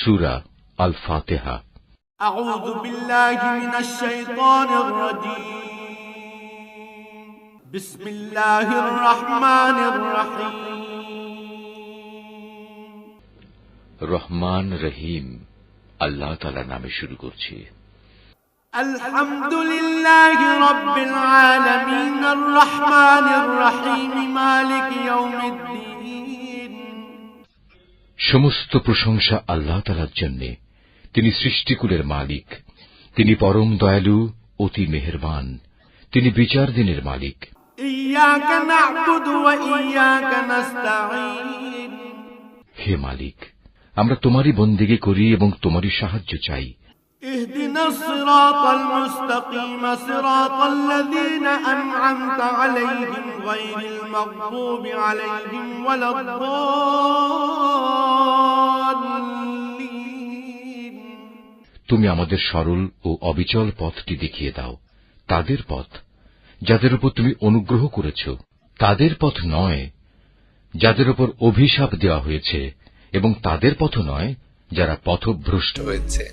সুরা আল ফাতেহা أعوذ بالله من الشيطان الرجيم بسم الله الرحمن الرحيم রহমান রহিম আল্লাহ তালা নামে শুরু করছি الحمد لله رب العالمين الرحمن الرحيم مالك يوم الدين সমস্ত প্রশংসা আল্লাহ তালার জন্য। তিনি সৃষ্টিকুলের মালিক। তিনি পরম দয়ালু অতি মেহরবান। তিনি বিচার দিনের মালিক। হে মালিক আমরা তোমারই বন্দিগি করি এবং তোমারই সাহায্য চাই। اهدنا الصراط المستقيم صراط الذين أنعمت عليهم غير المغضوب عليهم ولا الضالين তুমি আমাদের সরল ও অবিচল পথটি দেখিয়ে দাও তাদের পথ যাদের উপর তুমি অনুগ্রহ করেছ তাদের পথ নয় যাদের উপর অভিশাপ দেওয়া হয়েছে এবং তাদের পথ নয় যারা পথভ্রষ্ট হয়েছে